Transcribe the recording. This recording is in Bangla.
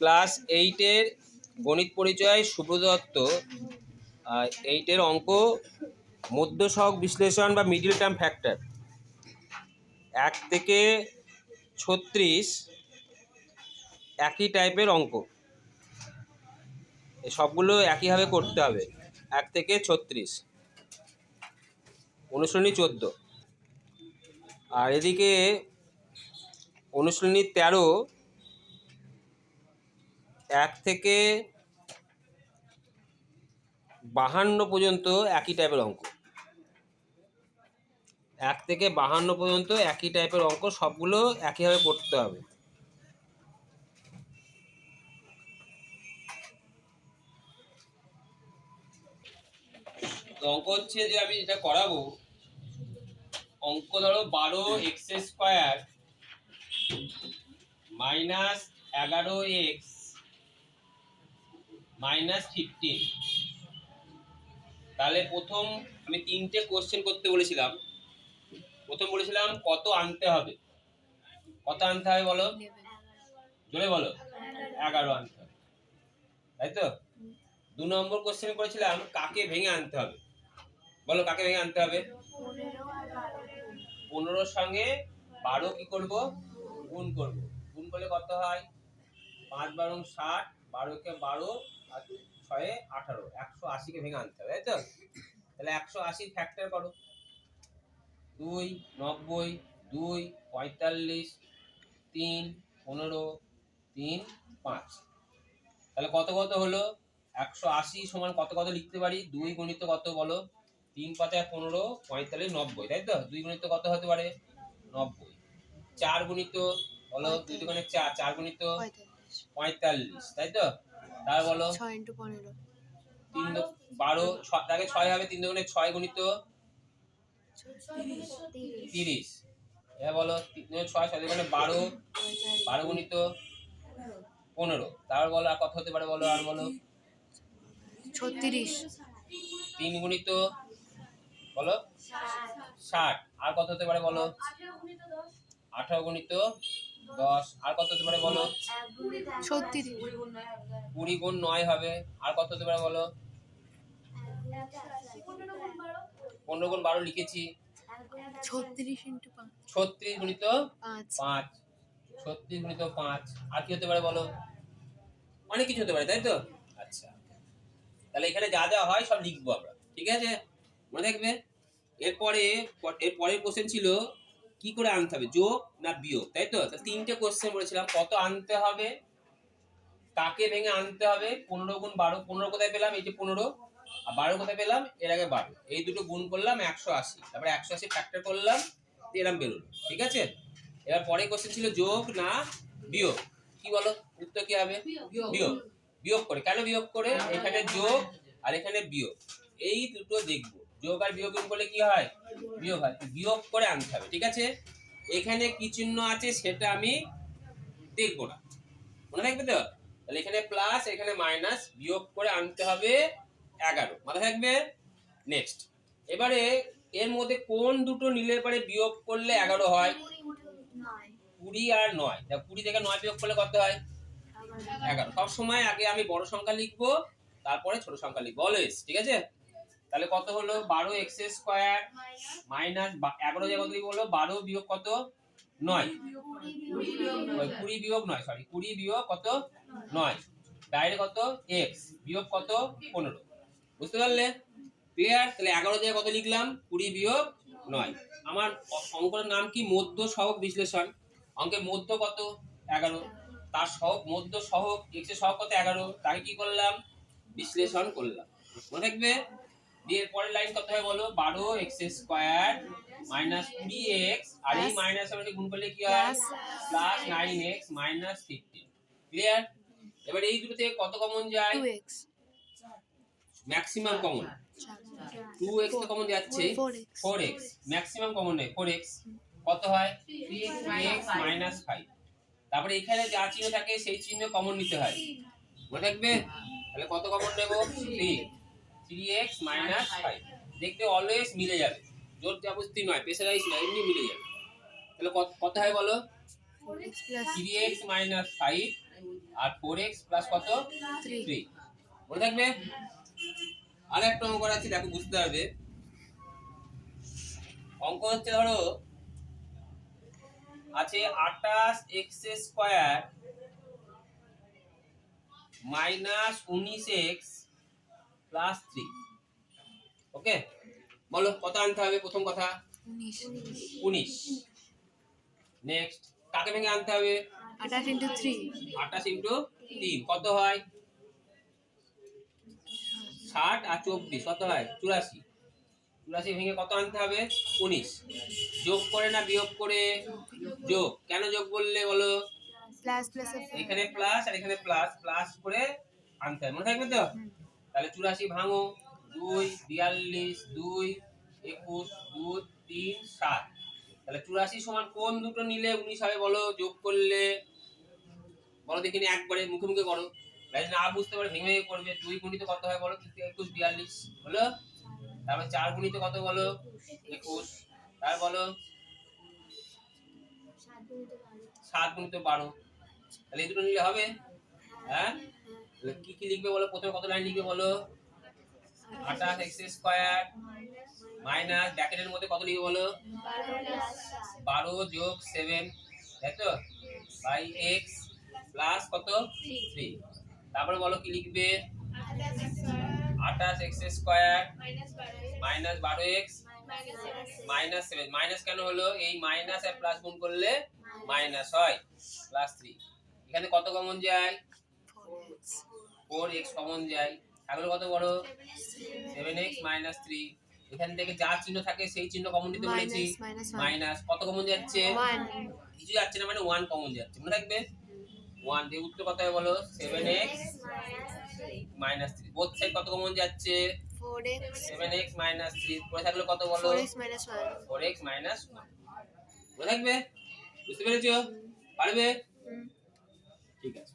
ক্লাস এইটের গণিত পরিচয় সুব্রদত্ত এইটের অঙ্ক মধ্য সহগ বিশ্লেষণ বা মিডিল টার্ম ফ্যাক্টর এক থেকে ছত্রিশ একই টাইপের অঙ্ক। সবগুলো একইভাবে করতে হবে। এক থেকে ছত্রিশ। অনুশ্রেণী চোদ্দ। আর এদিকে অনুশ্রেণী তেরো এক থেকে বাহান্ন পর্যন্ত একই টাইপের অঙ্ক। এক থেকে বাহান্ন পর্যন্ত একই টাইপের অঙ্ক, সবগুলো একইভাবে করতে হবে। অঙ্ক হচ্ছে যে আমি যেটা করাবো, অঙ্ক ধরো বারো এক্স স্কোয়ার মাইনাস এগারো এক্স মাইনাস ফিফটিন তাহলে প্রথম আমি তিনটে কোশ্চেন করতে বলেছিলাম। প্রথম বলেছিলাম কত আনতে হবে? কত আনতে হবে বলো? জোরে বলো। এগারো আনতে হবে। তাই তো? দু নম্বর কোশ্চেন করেছিলাম কাকে ভেঙে আনতে হবে? বলো কাকে ভেঙে আনতে হবে? পনেরোর সঙ্গে বারো কি করব? গুণ করব। গুণ করলে কত হয়? পাঁচ বারো ষাট, বারোকে বারো আর ছয়ে আঠারো একশো আশিকে ভেঙে আনতে হবে তাই তো? তাহলে একশো আশি ফ্যাক্টর করো। দুই নব্বই দুই পঁয়তাল্লিশ তিন পনেরো তিন পাঁচ। তাহলে কত কত হলো? একশো আশি সমান কত কত লিখতে পারি? দুই গণিত কত বলো? তিন পাঁচায় পনেরো পঁয়তাল্লিশ নব্বই তাই তো? দুই গণিত কত হতে পারে? নব্বই। চার গণিত বলো দুই দোকানে চার চার গণিত পঁয়তাল্লিশ তাই তো? তার বলো। ছয় ইন্টু পনেরো। তিন বারো তাকে ছয় হবে তিন দোকানে ছয় গণিত তিরিশ। এবার বলো ছয় ছয় দোকানে বারো বারো গণিত পনেরো। তার বলো আর কত হতে পারে বলো আর বলো। ছত্রিশ। তিন গুণিত বলো ষাট। আর কত হতে পারে বলো? আঠারো গুণিত দশ আর কত হতে পারে বলো? ছত্রিশ। কুড়ি গুণ নয় হবে। আর কত হতে পারে বলো? পনেরো গুণ বারো লিখেছি। ছত্রিশ ইন্টু পাঁচ। ছত্রিশ গুণিত পাঁচ। পাঁচ। ছত্রিশ গুণিত পাঁচ। আর কি হতে পারে বলো? অনেক কিছু হতে পারে তাই তো? আচ্ছা। তাহলে এখানে যা যা হয় সব লিখব আমরা। ঠিক আছে? মনে থাকবে? এরপরে এর পরের কোশ্চেন ছিল কি করে আনতে হবে? যোগ না বিয়োগ? তাই তো? তিনটে কোশ্চেন বলেছিলাম। কত আনতে হবে? কাকে ভেঙে আনতে হবে? পনেরো গুণ বারো পনেরো কোথায় পেলাম? এই যে পনেরো। আর বারো কোথায় পেলাম? এর আগে বারো। এই দুটো গুণ করলাম একশো আশি। তারপরে একশো আশি ফ্যাক্টর করলাম এরম বেরোলো। ঠিক আছে? এবার পরে কোশ্চেন ছিল যোগ না বিয়োগ? কি বলো? উত্তর কি হবে? বিয়োগ। বিয়োগ করে। কেন বিয়োগ করে? এখানে যোগ আর এখানে বিয়োগ। এই দুটো দেখব। যোগ আর বিয়োগ করলে কি হয়? বিয়োগ হয়। বিয়োগ করে আনতে হবে, ঠিক আছে? এখানে কি চিহ্ন আছে সেটা আমি দেখব না। মনে থাকবে তো? তাহলে এখানে প্লাস এখানে মাইনাস বিয়োগ করে আনতে হবে এগারো। মাথা থাকবে? নেক্সট এবারে এর মধ্যে কোন দুটো নিলে পরে বিয়োগ করলে এগারো হয়? কুড়ি আর নয়। তা কুড়ি থেকে নয় বিয়োগ করলে কত হয়? এগারো। সব সময় আগে আমি বড় সংখ্যা লিখব, তারপরে ছোট সংখ্যা লিখব অলওয়েজ ঠিক আছে? তাহলে কত হলো? বারো এক্স স্কোয়ার মাইনাস এগারো জায়গা কত বলো বারো বিয়োগ কত? নয়। কুড়ি বিয়োগ নয় সরি কুড়ি বিয়োগ কত? নয়। বাইরে কত? এক্স। বিয়োগ কত? পনেরো। বুঝতে পারলে? ক্লিয়ার তাহলে এগারো জায়গায় কত লিখলাম? কুড়ি বিয়োগ নয়। আমার অঙ্কের নাম কি? মধ্য সহগ বিশ্লেষণ। অঙ্কে মধ্য কত? এগারো। তার সহগ, মধ্য সহগ এক্সের সহগ কত? এগারো। তাকে কি করলাম? বিশ্লেষণ করলাম। মনে থাকবে? দিয়ে এর পরের লাইন কত হয় বলো? বারো এক্স স্কোয়ার মাইনাস কুড়ি এক্স আর এই মাইনাস আমাকে গুণ করলে কি হয়? Plus nine x minus fifteen clear এবার এই দুটো থেকে কত কমন যায়? ম্যাক্সিমাম কমন টু এক্স তো কমন যাচ্ছে। Four x four x maximum common নেই ফোর এক্স কত হয়? থ্রি এক্স মাইনাস ফাইভ তারপরে এখানে যা চিহ্ন থাকে সেই চিহ্ন কমন নিতে হয়। মনে থাকবে তাহলে কত কমন নেব? Three three x minus five দেখতে অলওয়েজ মিলে যাবে। জোর জাবস্তি নয় প্রেসারাইজ নয় এমনি মিলে যাবে। তাহলে কত হয় বলো? থ্রি এক্স মাইনাস ফাইভ আর ফোর এক্স প্লাস কত? থ্রি মনে থাকবে? আর একটা অঙ্ক আছে দেখো বুঝতে পারবে অঙ্ক হচ্ছে ধরো আছে আটাশ এক্স স্কোয়ার মাইনাস উনিশ এক্স প্লাস থ্রি ওকে বলো কত আনতে হবে? প্রথম কথা? উনিশ। নেক্সট কাকে ভেঙে আনতে হবে? আঠাশ ইন্টু থ্রি আটাশ ইন্টু তিন। কত হয়? ষাট আর চব্বিশ। কত হয়? চুরাশি। চুরাশি ভেঙে কত আনতে হবে? উনিশ। যোগ করে না বিয়োগ করে? যোগ। কেন যোগ বললে বলো? প্লাস প্লাস এখানে প্লাস আর এখানে প্লাস প্লাস করে আনতে হবে। মনে থাকবে তো? তাহলে চুরাশি ভাঙো, দুই, বিয়াল্লিশ, দুই, একুশ, দুই, তিন, সাত। তাহলে চুরাশি সমান কোন দুটো নিলে উনিশ হবে বলো? যোগ করলে, বলো দেখিনি একবারে মুখে মুখে করো। তাই না বুঝতে পারে ভেঙে ভেঙে করবে। দুই গুণিত কত হয় বলো? একুশ, বিয়াল্লিশ, হলো? তারপর চার গুণিত কত বলো? একুশ। তার বলো? সাত গুণিত বারো। তাহলে এই দুটো নিলে হবে? হ্যাঁ? কি কি লিখবে বলো? প্রথমে কত লাইন লিখবে বলো? আঠাশ এক্স স্কোয়ার মাইনাস ব্র্যাকেটের মধ্যে কত লিখবে বলো? বারো যোগ সেভেন তাই তো? বাই এক্স প্লাস কত? থ্রি তারপরে বলো কি লিখবে? আঠাশ এক্স স্কোয়ার মাইনাস বারো এক্স মাইনাস সেভেন মাইনাস কেন হলো? এই মাইনাস আর প্লাস গুণ করলে মাইনাস হয় প্লাস থ্রি এখানে কত কমন যায়? ফোর এক্স কমন যায়। থাকলে কত বড়? সেভেন এক্স মাইনাস থ্রি এখান থেকে যা চিহ্ন থাকে সেই চিহ্ন কমন দিতে বলেছি। মাইনাস কত কমন যাচ্ছে? কিছু যাচ্ছে না মানে ওয়ান কমন যাচ্ছে। মনে রাখবে? ওয়ান দিয়ে উত্তর কত হবে বলো? Seven x minus three both side কত কমন যাচ্ছে? সেভেন এক্স মাইনাস থ্রি পরে থাকলে কত বলো? ফোর এক্স মাইনাস ওয়ান মনে থাকবে বুঝতে পেরেছ? পারবে? ঠিক আছে।